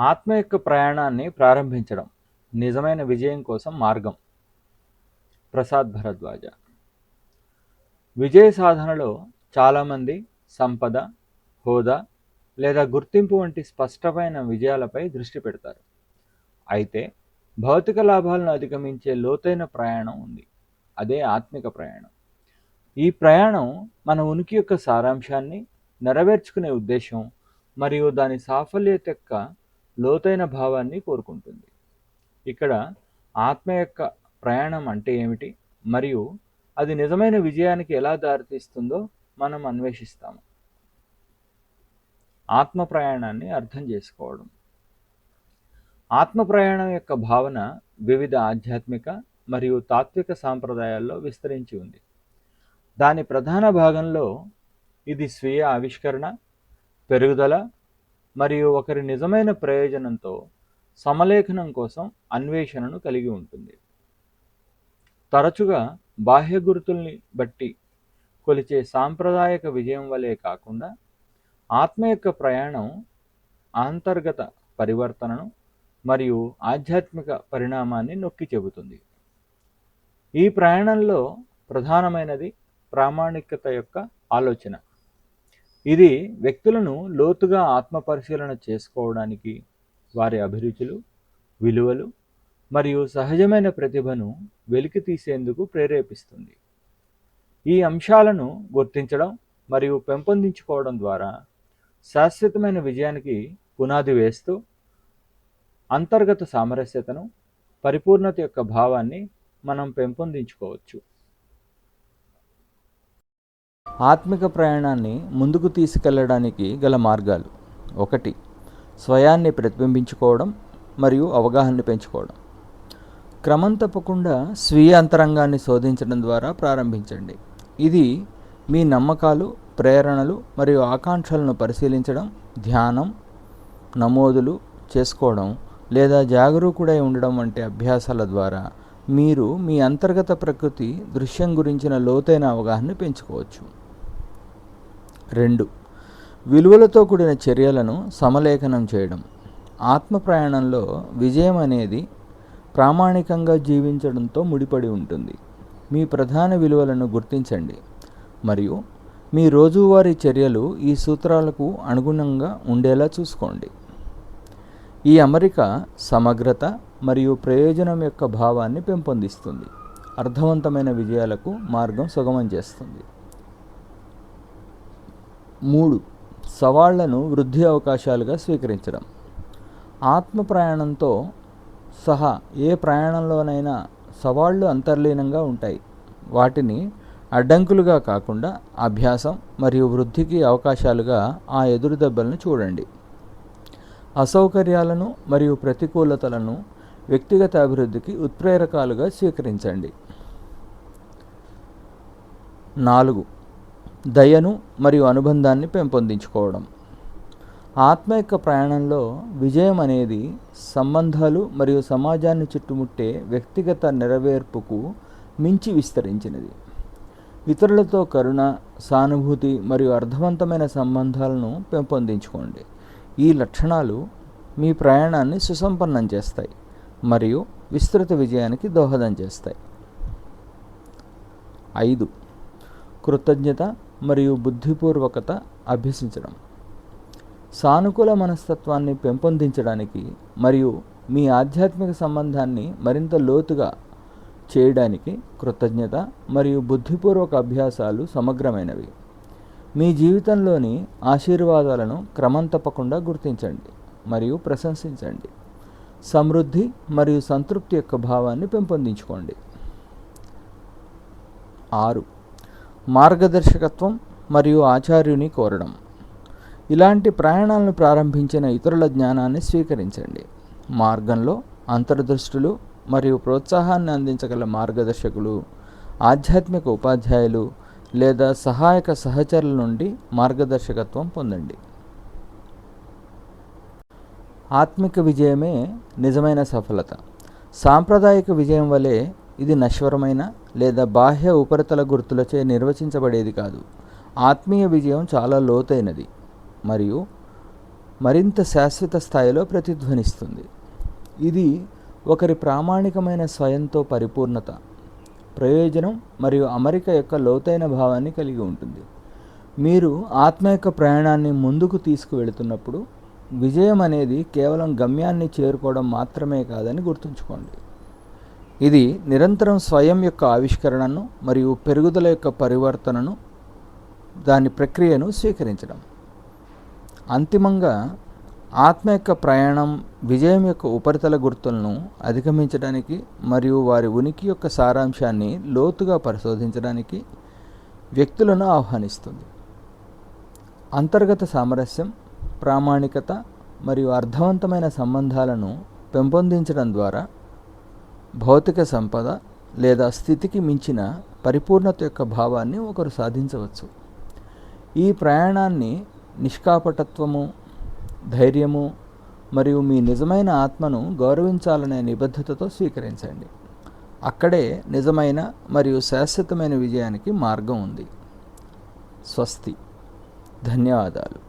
ఆత్మ యొక్క ప్రయాణాన్ని ప్రారంభించడం నిజమైన విజయం కోసం మార్గం. ప్రసాద్ భరద్వాజ. విజయ సాధనలో చాలామంది సంపద హోదా లేదా గుర్తింపు వంటి స్పష్టమైన విజయాలపై దృష్టి పెడతారు. అయితే భౌతిక లాభాలను అధిగమించే లోతైన ప్రయాణం ఉంది. అదే ఆత్మిక ప్రయాణం. ఈ ప్రయాణం మన ఉనికి యొక్క సారాంశాన్ని నెరవేర్చుకునే ఉద్దేశం మరియు దాని సాఫల్యత యొక్క లోతైన భావాన్ని కోరుకుంటుంది. ఇక్కడ ఆత్మ యొక్క ప్రయాణం అంటే ఏమిటి? మరియు అది నిజమైన విజయానికి ఎలా దారితీస్తుందో మనం అన్వేషిస్తాము. ఆత్మ ప్రయాణాన్ని అర్థం చేసుకోవడం. ఆత్మ ప్రయాణం యొక్క భావన వివిధ ఆధ్యాత్మిక మరియు తాత్విక సాంప్రదాయాల్లో విస్తరించి ఉంది. దాని ప్రధాన భాగంలో ఇది స్వీయ ఆవిష్కరణ పెరుగుదల మరియు ఒకరి నిజమైన ప్రయోజనంతో సమలేఖనం కోసం అన్వేషణను కలిగి ఉంటుంది. తరచుగా బాహ్య గుర్తుల్ని బట్టి కొలిచే సాంప్రదాయక విజయం వలె కాకుండా ఆత్మ యొక్క ప్రయాణం అంతర్గత పరివర్తనను మరియు ఆధ్యాత్మిక పరిణామాన్ని నొక్కి చెబుతుంది. ఈ ప్రయాణంలో ప్రధానమైనది ప్రామాణికత యొక్క ఆలోచన. ఇది వ్యక్తులను లోతుగా ఆత్మపరిశీలన చేసుకోవడానికి వారి అభిరుచులు విలువలు మరియు సహజమైన ప్రతిభను వెలికి తీసేందుకు ప్రేరేపిస్తుంది. ఈ అంశాలను గుర్తించడం మరియు పెంపొందించుకోవడం ద్వారా శాశ్వతమైన విజయానికి పునాది వేస్తూ అంతర్గత సామరస్యతను పరిపూర్ణత యొక్క భావాన్ని మనం పెంపొందించుకోవచ్చు. ఆత్మిక ప్రయాణాన్ని ముందుకు తీసుకెళ్ళడానికి గల మార్గాలు ఒకటి స్వయాన్ని ప్రతిబింబించుకోవడం మరియు అవగాహనని పెంచుకోవడం. క్రమం తప్పకుండా స్వీయ అంతరంగాన్ని శోధించడం ద్వారా ప్రారంభించండి. ఇది మీ నమ్మకాలు ప్రేరణలు మరియు ఆకాంక్షలను పరిశీలించడం ధ్యానం నమోదులు చేసుకోవడం లేదా జాగరూకుడై ఉండడం వంటి అభ్యాసాల ద్వారా మీరు మీ అంతర్గత ప్రకృతి దృశ్యం గురించిన లోతైన అవగాహన పెంచుకోవచ్చు. రెండు. విలువలతో కూడిన చర్యలను సమలేఖనం చేయడం. ఆత్మ ప్రయాణంలో విజయం అనేది ప్రామాణికంగా జీవించడంతో ముడిపడి ఉంటుంది. మీ ప్రధాన విలువలను గుర్తించండి. మరియు మీ రోజువారీ చర్యలు ఈ సూత్రాలకు అనుగుణంగా ఉండేలా చూసుకోండి. ఈ అమరిక సమగ్రత మరియు ప్రయోజనం యొక్క భావాన్ని పెంపొందిస్తుంది. అర్థవంతమైన విజయాలకు మార్గం సుగమం చేస్తుంది. మూడు. సవాళ్ళను వృద్ధి అవకాశాలుగా స్వీకరించడం. ఆత్మ ప్రయాణంతో సహా ఏ ప్రయాణంలోనైనా సవాళ్ళు అంతర్లీనంగా ఉంటాయి. వాటిని అడ్డంకులుగా కాకుండా అభ్యాసం మరియు వృద్ధికి అవకాశాలుగా ఆ ఎదురుదెబ్బలను చూడండి. అసౌకర్యాలను మరియు ప్రతికూలతలను వ్యక్తిగత అభివృద్ధికి ఉత్ప్రేరకాలుగా స్వీకరించండి. నాలుగు. దయను మరియు అనుబంధాన్ని పెంపొందించుకోవడం. ఆత్మ యొక్క ప్రయాణంలో విజయం అనేది సంబంధాలు మరియు సమాజాన్ని చుట్టుముట్టే వ్యక్తిగత నెరవేర్పుకు మించి విస్తరించినది. ఇతరులతో కరుణ సానుభూతి మరియు అర్థవంతమైన సంబంధాలను పెంపొందించుకోండి. ఈ లక్షణాలు మీ ప్రయాణాన్ని సుసంపన్నం చేస్తాయి మరియు విస్తృత విజయానికి దోహదం చేస్తాయి. ఐదు. కృతజ్ఞత మరియు బుద్ధిపూర్వకత అభ్యసించడం. సానుకూల మనస్తత్వాన్ని పెంపొందించడానికి మరియు మీ ఆధ్యాత్మిక సంబంధాన్ని మరింత లోతుగా చేయడానికి కృతజ్ఞత మరియు బుద్ధిపూర్వక అభ్యాసాలు సమగ్రమైనవి. మీ జీవితంలోని ఆశీర్వాదాలను క్రమం తప్పకుండా గుర్తించండి మరియు ప్రశంసించండి. సమృద్ధి మరియు సంతృప్తి యొక్క భావాన్ని పెంపొందించుకోండి. ఆరు మార్గదర్శకత్వం మరియు ఆచార్యుని కోరడం. ఇలాంటి ప్రయాణాలను ప్రారంభించిన ఇతరుల జ్ఞానాన్ని స్వీకరించండి. మార్గంలో అంతర్దృష్టులు మరియు ప్రోత్సాహాన్ని అందించగల మార్గదర్శకులు ఆధ్యాత్మిక ఉపాధ్యాయులు లేదా సహాయక సహచరుల నుండి మార్గదర్శకత్వం పొందండి. ఆత్మిక విజయమే నిజమైన సఫలత. సాంప్రదాయిక విజయం వలె ఇది నశ్వరమైన లేదా బాహ్య ఉపరితల గుర్తులచే నిర్వచించబడేది కాదు. ఆత్మీయ విజయం చాలా లోతైనది మరియు మరింత శాశ్వత స్థాయిలో ప్రతిధ్వనిస్తుంది. ఇది ఒకరి ప్రామాణికమైన స్వయంతో పరిపూర్ణత ప్రయోజనం మరియు అమరిక యొక్క లోతైన భావాన్ని కలిగి ఉంటుంది. మీరు ఆత్మ యొక్క ప్రయాణాన్ని ముందుకు తీసుకువెళుతున్నప్పుడు విజయం అనేది కేవలం గమ్యాన్ని చేరుకోవడం మాత్రమే కాదని గుర్తుంచుకోండి. ఇది నిరంతరం స్వయం యొక్క ఆవిష్కరణను మరియు పెరుగుదల యొక్క పరివర్తనను దాని ప్రక్రియను స్వీకరించడం. అంతిమంగా ఆత్మ యొక్క ప్రయాణం విజయం యొక్క ఉపరితల గుర్తులను అధిగమించడానికి మరియు వారి ఉనికి యొక్క సారాంశాన్ని లోతుగా పరిశోధించడానికి వ్యక్తులను ఆహ్వానిస్తుంది. అంతర్గత సామరస్యం ప్రామాణికత మరియు అర్థవంతమైన సంబంధాలను పెంపొందించడం ద్వారా భౌతిక సంపద లేదా స్థితికి మించిన పరిపూర్ణత యొక్క భావాన్ని ఒకరు సాధించవచ్చు. ఈ ప్రయాణాన్ని నిష్కాపటత్వము ధైర్యము మరియు మీ నిజమైన ఆత్మను గౌరవించాలనే నిబద్ధతతో స్వీకరించండి. అక్కడే నిజమైన మరియు శాశ్వతమైన విజయానికి మార్గం ఉంది. స్వస్తి. ధన్యవాదాలు.